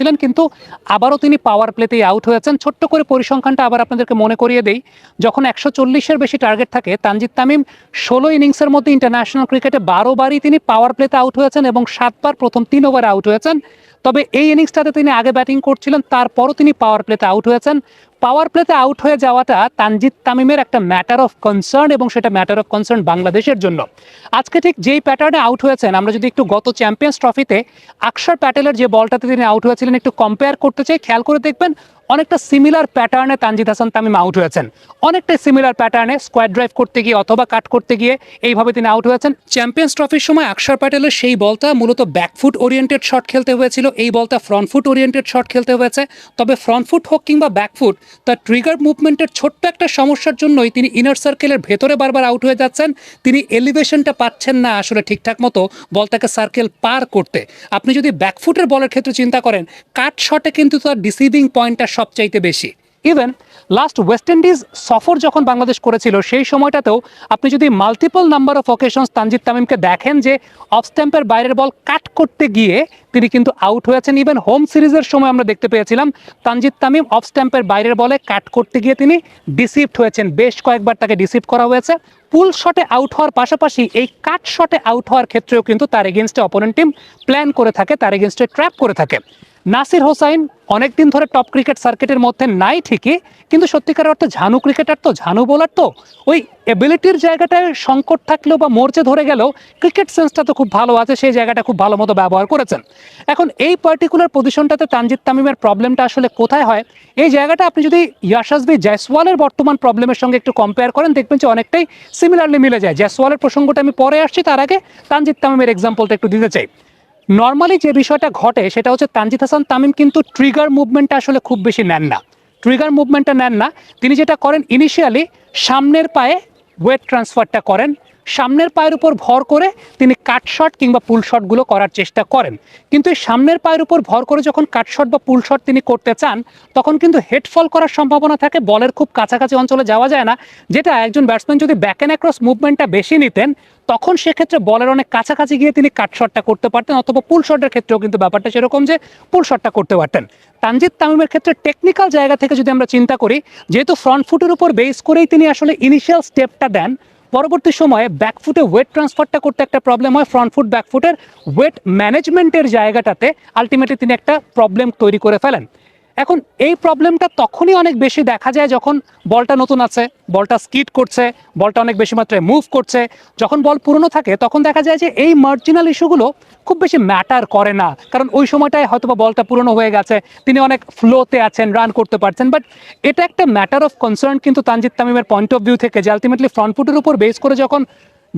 ছিলেন, কিন্তু আবারও তিনি পাওয়ার প্লেতেই আউট হয়েছেন। ছোট্ট করে পরিসংখ্যানটা আবার আপনাদেরকে মনে করিয়ে দেই। যখন একশো চল্লিশের বেশি টার্গেট থাকে, তানজিদ তামিম ষোলো ইনিংসের মধ্যে ইন্টারন্যাশনাল ক্রিকেটে বারো বারই তিনি পাওয়ার প্লেতে আউট হয়েছেন এবং সাতবার প্রথম তিন ওভারে আউট হয়েছেন। তবে এই ইনিংসটাতে তিনি আগে ব্যাটিং করছিলেন, তারপরও তিনি পাওয়ার প্লেতে আউট হয়েছেন। পাওয়ার প্লেতে আউট হয়ে যাওয়াটা তানজিদ তামিমের একটা ম্যাটার অফ কনসার্ন এবং সেটা ম্যাটার অফ কনসার্ন বাংলাদেশের জন্য। আজকে ঠিক যেই প্যাটার্নে আউট হয়েছেন, আমরা যদি একটু গত চ্যাম্পিয়ন্স ট্রফিতে আকসার প্যাটেলের যে বলটাতে তিনি আউট হয়েছিলেন, একটু কম্পেয়ার করতে চাই, খেয়াল করে দেখবেন অনেকটা সিমিলার প্যাটার্নে তানজিদ হাসান তামিম আউট হয়েছেন। অনেকটা সিমিলার প্যাটার্নে স্কোয়াড ড্রাইভ করতে গিয়ে অথবা কাট করতে গিয়ে এইভাবে তিনি আউট হয়েছেন। চ্যাম্পিয়ন্স ট্রফির সময় আকসার প্যাটেলের সেই বলটা মূলত ব্যাকফুট ওরিয়েন্টেড শট খেলতে হয়েছিল। এই বলটা ফ্রন্ট ফুট ওরিয়েন্টেড শট খেলতে হয়েছে। তবে ফ্রন্ট ফুট হোক কিংবা ব্যাকফুট তার ট্রিগার মুভমেন্টের ছোট্ট একটা সমস্যার জন্যই তিনি ইনার সার্কেলের ভেতরে বারবার আউট হয়ে যাচ্ছেন। তিনি এলিভেশনটা পাচ্ছেন না আসলে ঠিকঠাক মতো বলটাকে সার্কেল পার করতে। আপনি যদি ব্যাকফুটের বলের ক্ষেত্রে চিন্তা করেন কাট শটে কিন্তু তার ডিসিভিং পয়েন্টটা সবচাইতে বেশি। ইভেন লাস্ট ওয়েস্ট ইন্ডিজ সফর যখন বাংলাদেশ করেছিল, সেই সময়টাতেও আপনি যদি multiple number of occasions Tanzid তামিমকে দেখেন যে অফ স্ট্যাম্পের বাইরের বল কাট করতে গিয়ে তিনি কিন্তু আউট হয়েছেন। ইভেন হোম সিরিজের সময় আমরা দেখতে পেয়েছিলাম, তানজিদ তামিম অফ স্ট্যাম্পের বাইরের বলে কাট করতে গিয়ে তিনি ডিসিভড হয়েছেন। বেশ কয়েকবার তাকে ডিসিভ করা হয়েছে। পুল শটে আউট হওয়ার পাশাপাশি এই কাট শটে আউট হওয়ার ক্ষেত্রেও কিন্তু তার এগেনস্টে অপোনেন্ট টিম প্ল্যান করে থাকে, তার এগেনস্টে ট্র্যাপ করে থাকে। নাসির হোসাইন অনেকদিন ধরে টপ ক্রিকেট সার্কিটের মধ্যে নাই ঠিকই, কিন্তু সত্যিকার অর্থে ঝানু ক্রিকেটার তো, ঝানু বোলার তো। ওই এবিলিটির জায়গাটায় সংকট থাকলেও বা মরচে ধরে গেলেও ক্রিকেট সেন্সটা তো খুব ভালো আছে, সেই জায়গাটা খুব ভালো মতো ব্যবহার করেছেন। এখন এই পার্টিকুলার পজিশনটাতে তানজিদ তামিমের প্রবলেমটা আসলে কোথায় হয়? এই জায়গাটা আপনি যদি ইয়াশাসবি জয়সওয়ালের বর্তমান প্রবলেমের সঙ্গে একটু কম্পেয়ার করেন, দেখবেন যে অনেকটাই সিমিলারলি মিলে যায়। জয়সওয়ালের প্রসঙ্গটা আমি পরে আসছি, তার আগে তানজিদ তামিমের এক্সাম্পলটা একটু দিতে চাই। নর্মালি যে বিষয়টা ঘটে, সেটা হচ্ছে তানজিদ হাসান তামিম কিন্তু ট্রিগার মুভমেন্টটা আসলে খুব বেশি নেন না। ট্রিগার মুভমেন্টটা নেন না। তিনি যেটা করেন ইনিশিয়ালি সামনের পায়ে ওয়েট ট্রান্সফারটা করেন। সামনের পায়ের উপর ভর করে তিনি কাট শট কিংবা পুল শটগুলো করার চেষ্টা করেন। কিন্তু এই সামনের পায়ের উপর ভর করে যখন কাট শট বা পুল শট তিনি করতে চান, তখন কিন্তু হেডফল করার সম্ভাবনা থাকে, বলের খুব কাছাকাছি অঞ্চলে যাওয়া যায় না, যেটা একজন ব্যাটসম্যান যদি ব্যাক অ্যান্ড অ্যাক্রস মুভমেন্টটা বেশি নিতেন, তখন সেক্ষেত্রে বলের অনেক কাছাকাছি গিয়ে তিনি কাট শটটা করতে পারতেন অথবা পুল শটের ক্ষেত্রেও কিন্তু ব্যাপারটা সেরকম যে পুল শটটা করতে পারতেন। তানজিদ তামিমের ক্ষেত্রে টেকনিক্যাল জায়গা থেকে যদি আমরা চিন্তা করি, যেহেতু ফ্রন্ট ফুটের উপর বেস করেই তিনি আসলে ইনিশিয়াল স্টেপটা দেন পরবর্তী সময়ে ব্যাকফুটে ওয়েট ট্রান্সফারটা করতে একটা প্রবলেম হয় ফ্রন্ট ফুট ব্যাকফুটের ওয়েট ম্যানেজমেন্টের জায়গাটাতে আলটিমেটলি তিনি একটা প্রবলেম তৈরি করে ফেলেন। এখন এই প্রবলেমটা তখনই অনেক বেশি দেখা যায় যখন বলটা নতুন আছে, বলটা স্কিট করছে, বলটা অনেক বেশি মাত্রায় মুভ করছে। যখন বল পুরনো থাকে, তখন দেখা যায় যে এই মার্জিনাল ইস্যুগুলো খুব বেশি ম্যাটার করে না। কারণ ওই সময়টায় হয়তো বলটা পুরনো হয়ে গেছে, তিনি অনেক ফ্লোতে আছেন রান করতে পারছেন বাট এটা একটা ম্যাটার অফ কনসার্ন কিন্তু তানজিদ তামিমের পয়েন্ট অফ ভিউ থেকে যে আলটিমেটলি ফ্রন্ট ফুটের উপর বেস করে যখন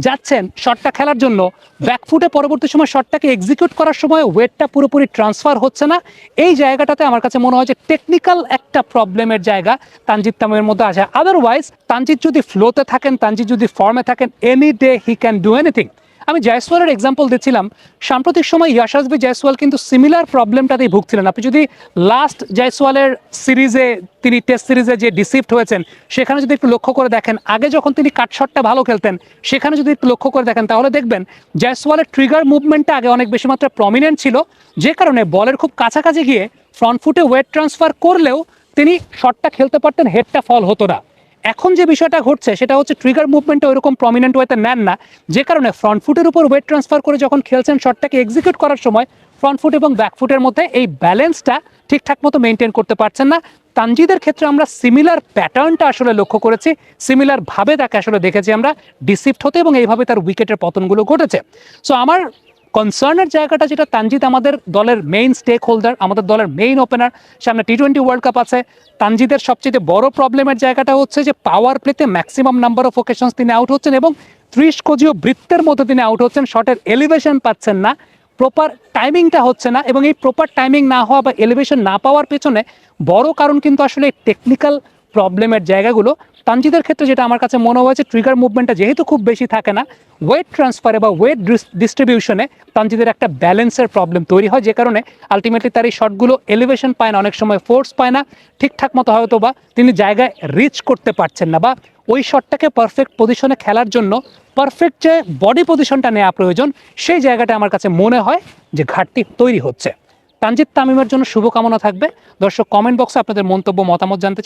যাচ্ছেন শটটা খেলার জন্য। ব্যাকফুটে পরবর্তী সময় শটটাকে এক্সিকিউট করার সময় ওয়েটটা পুরোপুরি ট্রান্সফার হচ্ছে না। এই জায়গাটাতে আমার কাছে মনে হয় যে টেকনিক্যাল একটা প্রবলেমের জায়গা তানজিদ তামিমের মধ্যে আছে। আদারওয়াইজ তানজিৎ যদি ফ্লোতে থাকেন তানজিৎ যদি ফর্মে থাকেন any day he can do anything আমি জয়সওয়ালের এক্সাম্পল দিচ্ছিলাম। সাম্প্রতিক সময় ইয়াশাসবি জয়সওয়াল কিন্তু সিমিলার প্রবলেমটাতেই ভুগছিলেন। আপনি যদি লাস্ট জয়সওয়ালের সিরিজে তিনি টেস্ট সিরিজে যে ডিসিপ্ট হয়েছেন, সেখানে যদি একটু লক্ষ্য করে দেখেন, আগে যখন তিনি কাটশটটা ভালো খেলতেন, সেখানে যদি একটু লক্ষ্য করে দেখেন, তাহলে দেখবেন জয়সওয়ালের ট্রিগার মুভমেন্টটা আগে অনেক বেশি মাত্রায় প্রমিনেন্ট ছিল। যে কারণে বলের খুব কাছাকাছি গিয়ে ফ্রন্ট ফুটে ওয়েট ট্রান্সফার করলেও তিনি শটটা খেলতে পারতেন হেডটা ফল হতো না। এখন যে বিষয়টা ঘটছে, সেটা হচ্ছে ট্রিগার মুভমেন্টটা ওইরকম প্রমিনেন্ট ওয়েতে নেন না। যে কারণে ফ্রন্ট ফুটের উপর ওয়েট ট্রান্সফার করে যখন খেলছেন শটটাকে এক্সিকিউট করার সময় ফ্রন্ট ফুট এবং ব্যাক ফুটের মধ্যে এই ব্যালেন্সটা ঠিকঠাক মতো মেনটেন করতে পারছেন না। তানজিদের ক্ষেত্রে আমরা সিমিলার প্যাটার্নটা আসলে লক্ষ্য করেছি সিমিলার ভাবে তাকে আসলে দেখেছি আমরা ডিসিপ্ট হতে এবং এইভাবে তার উইকেটের পতনগুলো ঘটেছে। সো আমার কনসার্নের জায়গাটা যেটা তানজিদ আমাদের দলের মেইন স্টেক হোল্ডার আমাদের দলের মেইন ওপেনার সামনে টি টোয়েন্টি ওয়ার্ল্ড কাপ আছে। তানজিদের সবচেয়ে বড় প্রবলেমের জায়গাটা হচ্ছে যে পাওয়ার প্লেতে ম্যাক্সিমাম নাম্বার অফ ওকেশনস তিনি আউট হচ্ছেন এবং ত্রিশ কোজীয় বৃত্তের মধ্যে তিনি আউট হচ্ছেন শটের এলিভেশন পাচ্ছেন না প্রপার টাইমিংটা হচ্ছে না এবং এই প্রপার টাইমিং না হওয়া বা এলিভেশন না পাওয়ার পেছনে বড় কারণ কিন্তু আসলে টেকনিক্যাল প্রবলেমের জায়গাগুলো, তানজিদের ক্ষেত্রে যেটা আমার কাছে মনে হয়েছে ট্রিগার মুভমেন্টটা যেহেতু খুব বেশি থাকে না ওয়েট ট্রান্সফারে বা ওয়েট ডিস্ট্রিবিউশনে তানজিদের একটা ব্যালেন্সের প্রবলেম তৈরি হয়, যে কারণে আলটিমেটলি তার এই শটগুলো এলিভেশন পায় না, অনেক সময় ফোর্স পায় না, ঠিকঠাক মতো হয়তো বা তিনি জায়গায় রিচ করতে পারছেন না বা ওই শটটাকে পারফেক্ট পজিশনে খেলার জন্য পারফেক্ট যে বডি পজিশনটা নেওয়া প্রয়োজন, সেই জায়গাটা আমার কাছে মনে হয় যে ঘাটতি তৈরি হচ্ছে তানজিদ তামিমের জন্য শুভকামনা থাকবে দর্শক কমেন্ট বক্সে আপনাদের মন্তব্য, মতামত জানতে।